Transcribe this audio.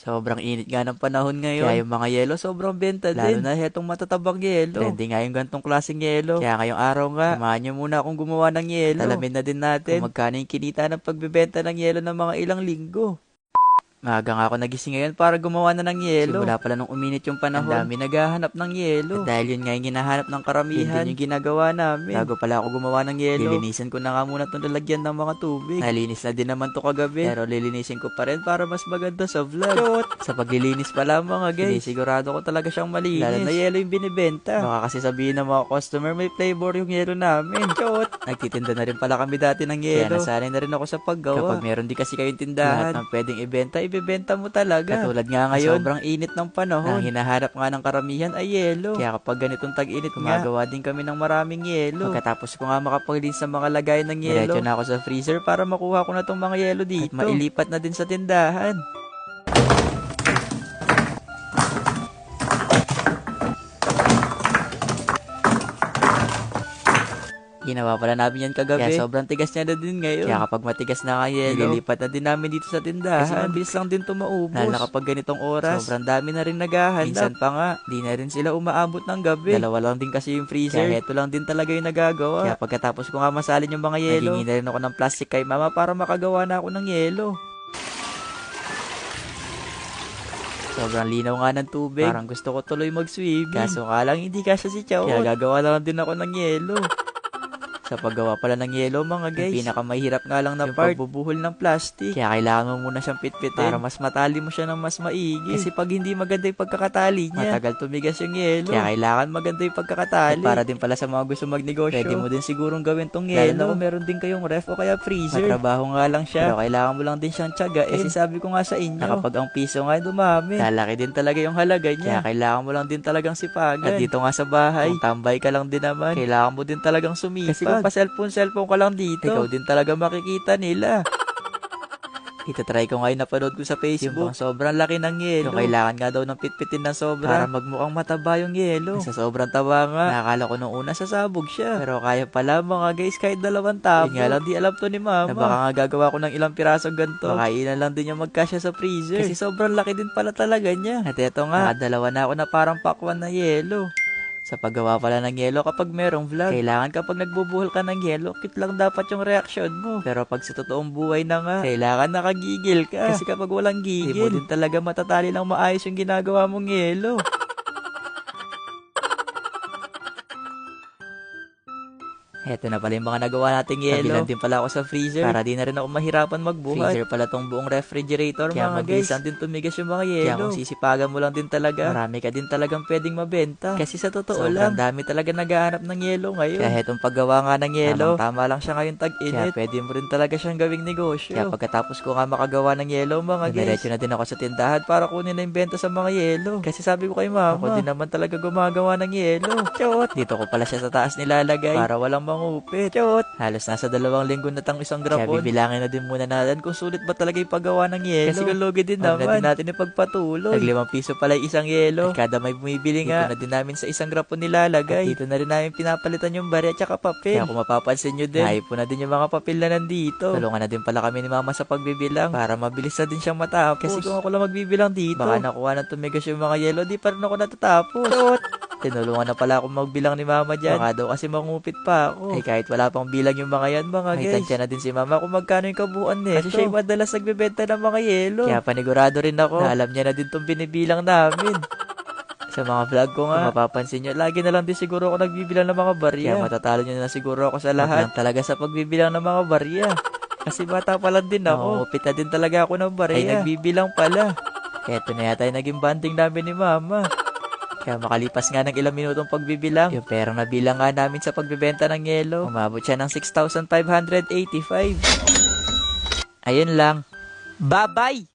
Sobrang init nga ng panahon ngayon. Kaya yung mga yelo sobrang benta din. Lalo na itong matatabang yelo. Trending nga yung gantong klaseng yelo. Kaya ngayong araw nga, samahan nyo muna akong gumawa ng yelo. Talamin na din natin kung magkano yung kinita ng pagbebenta ng yelo ng mga ilang linggo. Maaga nga ako nagising ngayon para gumawa na ng yelo. Simula pala nung uminit yung panahon. Ang dami naghahanap ng yelo. At dahil yun nga yung hinahanap ng karamihan, yun yung ginagawa namin. Bago pala ako gumawa ng yelo, lilinisan ko na nga muna itong lalagyan ng mga tubig. Nalinis na din naman to kagabi. Pero lilinisin ko pa rin para mas maganda sa vlog. Sa paglilinis pala mga guys, sinisigurado ko talaga siyang malinis. Lalo na yelo yung binibenta. Baka kasi sabihin ng mga customer, may flavor yung yelo namin. Chot! Nagtitinda na rin pala kami dati ng yelo. Kaya nasanay na rin ako sa paggawa. Kapag meron di kasi kayong tindahan, lahat ng pwedeng ibenta, ibebenta mo talaga. Katulad nga ngayon, sobrang init ng panahon. Ang hinaharap nga ng karamihan ay yelo. Kaya kapag ganitong tag-init, gumagawa din kami ng maraming yelo. Pagkatapos ko nga makapaglinis sa mga lagayan ng yelo, diretso na ako sa freezer para makuha ko na tong mga yelo dito. At mailipat na din sa tindahan. Ginawa pala namin yan kagabi. Kaya sobrang tigas niya na din ngayon. Kaya kapag matigas na yelo, nililipat na din namin dito sa tindahan. Kasi mabilis lang din ito maubos. Lalo na kapag ganitong oras, sobrang dami na rin naghahanap. Minsan pa nga, di na rin sila umaabot ng gabi. Dalawa lang din kasi yung freezer. Kaya ito lang din talaga yung nagagawa. Kaya pagkatapos ko nga masalin yung mga yelo, nagingi na rin ako ng plastic kay mama para makagawa na ako ng yelo. Sobrang linaw nga ng tubig. Parang gusto ko tuloy mag-swimming. Kaso nga lang hindi kasya si Chow. Kaya gagawa na lang din ako ng yelo. Sa paggawa pala ng yelo mga guys, yung pinakamahirap nga lang na yung part, pagbubuhol ng plastic. Kaya kailangan mo muna siyang pitpitin para mas matali mo siya ng mas maigi. Kasi pag hindi maganda yung pagkakatali niya, matagal tumigas yung yelo. Kaya kailangan maganda yung pagkakatali. At para din pala sa mga gusto magnegosyo, pwede mo din sigurong gawin tong yelo. Lalo na kung meron din kayong ref o kaya freezer. Matrabaho nga lang siya. Pero kailangan mo lang din siyang tiyaga. Eh, sabi ko nga sa inyo, na kapag ang piso nga dumami, lalaki din talaga yung halaga niya. Kaya kailangan mo lang din talagang sipagan. At dito nga sa bahay, tambay ka lang din naman, kailangan mo din talagang sumipag. Kasi cellphone ka lang dito, ikaw din talaga makikita nila. Itatry ko ngayon napanood ko sa Facebook. Yung sobrang laki ng yelo. Yung kailangan nga daw ng pitpitin ng sobra. Para magmukhang mataba yung yelo. Sa sobrang taba nga. Nakakala ko nung una sasabog siya. Pero kaya pala mga guys kahit dalawang tabo. Yun nga lang di alam to ni mama. Na baka nga gagawa ko ng ilang pirasong ganito. Makainan lang din yung magkasya sa freezer. Kasi sobrang laki din pala talaga niya. At eto nga, nakadalawa na ako na parang pakwan na yelo. Sa paggawa pala ng yelo kapag merong vlog, kailangan kapag nagbubuhol ka ng yelo, cute lang dapat yung reaction mo. Pero pag sa totoong buhay na nga, kailangan nakagigil ka. Kasi kapag walang gigil, di mo din talaga matatali ng maayos yung ginagawa mong yelo. Heto na pala yung mga nagawa nating yelo. Nabilan din pala ako sa freezer para di na rin ako mahirapan magbuhat. Freezer pala tong buong refrigerator Kaya mga guys. Kaya din tumigas yung mga yelo. Kaya kung sisipagan mo lang din talaga, marami ka din talagang pwedeng mabenta. Kasi sa totoo Sobrang lang, dami talaga naghahanap ng yelo ngayon. Kaya hetong paggawa nga ng yelo, Tamang, tama lang siya ngayon tag-init. Kaya pwede mo rin talaga siyang gawing negosyo. Kaya pagkatapos ko nga makagawa ng yelo mga guys, diretso na din ako sa tindahan para kunin na yung benta sa mga yelo. Kasi sabi ko kay mama, ako din naman talaga gumagawa ng yelo. Chot! Dito ko pala siya sa taas nilalagay para walang mangupit. Chot! Halos nasa dalawang linggo na tang isang grapon. Kaya bibilangin na din muna natin kung sulit ba talaga yung paggawa ng yelo. Kasi kung lugi din naman. na din natin ipagpatuloy. Naglimang piso pala yung isang yelo. At kada may bumibili nga. Dito na din namin sa isang grapon nilalagay. At dito na rin namin pinapalitan yung bari at saka papel. Kaya kung mapapansin nyo din, ay po na din yung mga papel na nandito. Tulungan na din pala kami ni mama sa pagbibilang para mabilis na din siyang matapos. Kasi kung ako lang magbibilang dito, baka nakuha na tumigas yung mga yelo, di pa rin ako natatapos. Chot! Tinulungan na pala ako magbilang ni mama dyan. Baka daw kasi mangupit pa ako. Eh kahit wala pang bilang yung mga yan mga guys. May tansya na din si mama kung magkano yung kabuuan nito. Kasi siya yung madalas nagbebenta ng mga yelo. Kaya panigurado rin ako na alam niya na din tong binibilang namin. Sa mga vlog ko nga, kung mapapansin nyo, lagi na lang din siguro ako nagbibilang ng mga barya. Kaya matatalo nyo na siguro ako sa lahat. Lang talaga sa pagbibilang ng mga barya. Kasi bata pa lang din ako. Upit na din talaga ako ng barya. Ay, nagbibilang pala. Eto na yata yung naging banding namin ni mama. Kaya makalipas nga ng ilang minutong pagbibilang, yung perang nabilang nga namin sa pagbibenta ng yelo, umabot siya ng 6,585. Ayun lang. Bye-bye!